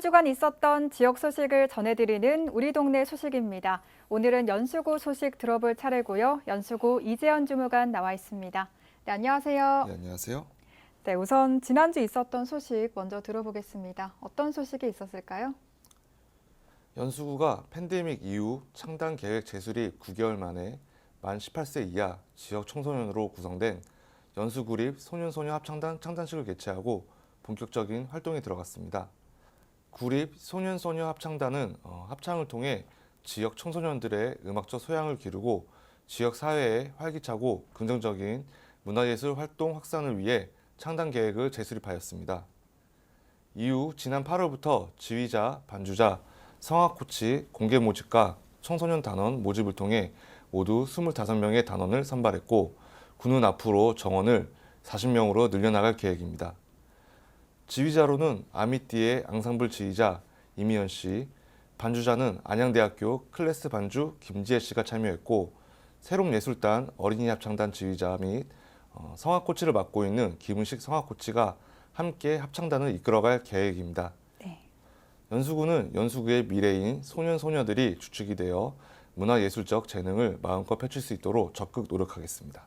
한 주간 있었던 지역 소식을 전해드리는 우리 동네 소식입니다. 오늘은 연수구 소식 들어볼 차례고요. 연수구 이재현 주무관 나와 있습니다. 네, 안녕하세요. 네, 안녕하세요. 네, 우선 지난주 있었던 소식 먼저 들어보겠습니다. 어떤 소식이 있었을까요? 연수구가 팬데믹 이후 창단 계획 제술이 9개월 만에 만 18세 이하 지역 청소년으로 구성된 연수구립 소년소녀 합창단 창단식을 개최하고 본격적인 활동에 들어갔습니다. 구립 소년 소녀 합창단은 어, 합창을 통해 지역 청소년들의 음악적 소양을 기르고 지역 사회에 활기차고 긍정적인 문화예술 활동 확산을 위해 창단 계획을 재수립하였습니다. 이후 지난 8월부터 지휘자, 반주자, 성악 코치, 공개 모집과 청소년 단원 모집을 통해 모두 25명의 단원을 선발했고 군은 앞으로 정원을 40명으로 늘려나갈 계획입니다. 지휘자로는 아미띠의 앙상블 지휘자 이미연 씨, 반주자는 안양대학교 클래스 반주 김지혜 씨가 참여했고 새롭예술단 어린이 합창단 지휘자 및 어, 성악 코치를 맡고 있는 김은식 성악 코치가 함께 합창단을 이끌어갈 계획입니다. 네. 연수구는 연수구의 미래인 소년 소녀들이 주축이 되어 문화예술적 재능을 마음껏 펼칠 수 있도록 적극 노력하겠습니다.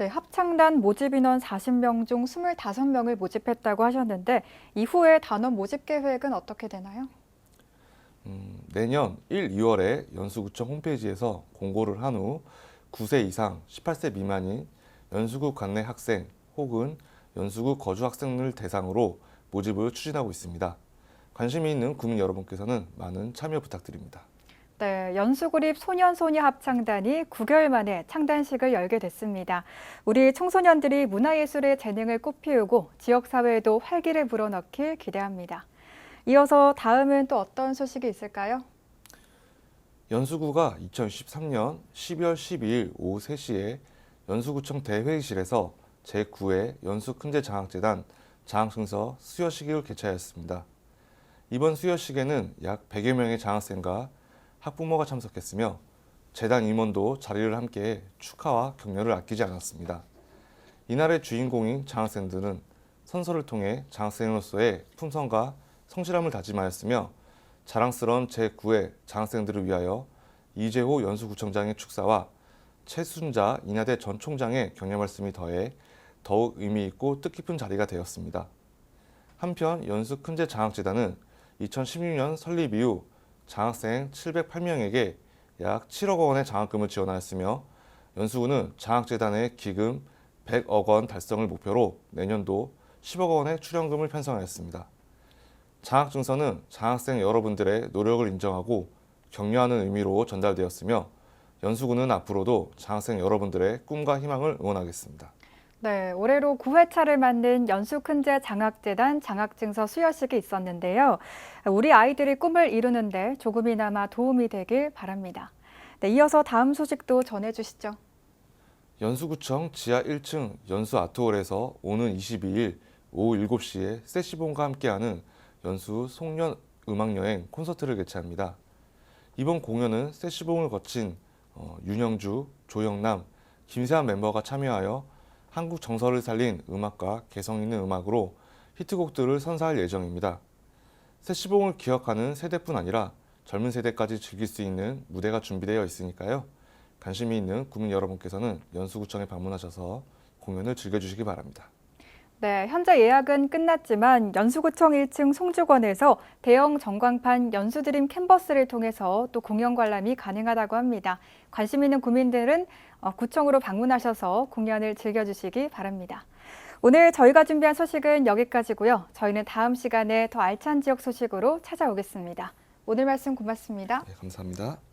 네, 합창단 모집 인원 40명 중 25명을 모집했다고 하셨는데 이후에 단원 모집 계획은 어떻게 되나요? 음, 내년 1, 2월에 연수구청 홈페이지에서 공고를 한 후 9세 이상 18세 미만인 연수구 관내 학생 혹은 연수구 거주 학생을 대상으로 모집을 추진하고 있습니다. 관심이 있는 구민 여러분께서는 많은 참여 부탁드립니다. 네, 연수구립 소년소녀 합창단이 9개월 만에 창단식을 열게 됐습니다. 우리 청소년들이 문화예술의 재능을 꽃피우고 지역사회에도 활기를 불어넣길 기대합니다. 이어서 다음은 또 어떤 소식이 있을까요? 연수구가 2013년 12월 12일 오후 3시에 연수구청 대회의실에서 제9회 연수큰제장학재단 장학증서 수여식을 개최하였습니다. 이번 수여식에는 약 100여 명의 장학생과 학부모가 참석했으며 재단 임원도 자리를 함께 축하와 격려를 아끼지 않았습니다. 이날의 주인공인 장학생들은 선서를 통해 장학생으로서의 품성과 성실함을 다짐하였으며 자랑스러운 제9회 장학생들을 위하여 이재호 연수구청장의 축사와 최순자 인하대 전 총장의 격려 말씀이 더해 더욱 의미 있고 뜻깊은 자리가 되었습니다. 한편 연수 큰제 장학재단은 2016년 설립 이후 장학생 708명에게 약 7억 원의 장학금을 지원하였으며 연수구는 장학재단의 기금 100억 원 달성을 목표로 내년도 10억 원의 출연금을 편성하였습니다. 장학증서는 장학생 여러분들의 노력을 인정하고 격려하는 의미로 전달되었으며 연수구는 앞으로도 장학생 여러분들의 꿈과 희망을 응원하겠습니다. 네, 올해로 9회차를 맞는 연수큰제 장학재단 장학증서 수여식이 있었는데요. 우리 아이들이 꿈을 이루는데 조금이나마 도움이 되길 바랍니다. 네, 이어서 다음 소식도 전해주시죠. 연수구청 지하 1층 연수 아트홀에서 오는 22일 오후 7시에 세시본과 함께하는 연수 송년 음악여행 콘서트를 개최합니다. 이번 공연은 세시봉을 거친 어, 윤영주, 조영남, 김세한 멤버가 참여하여 한국 정서를 살린 음악과 개성 있는 음악으로 히트곡들을 선사할 예정입니다. 세시봉을 기억하는 세대뿐 아니라 젊은 세대까지 즐길 수 있는 무대가 준비되어 있으니까요. 관심이 있는 국민 여러분께서는 연수구청에 방문하셔서 공연을 즐겨주시기 바랍니다. 네, 현재 예약은 끝났지만 연수구청 1층 송주관에서 대형 전광판 연수드림 캔버스를 통해서 또 공연 관람이 가능하다고 합니다. 관심 있는 구민들은 어, 구청으로 방문하셔서 공연을 즐겨주시기 바랍니다. 오늘 저희가 준비한 소식은 여기까지고요. 저희는 다음 시간에 더 알찬 지역 소식으로 찾아오겠습니다. 오늘 말씀 고맙습니다. 네, 감사합니다.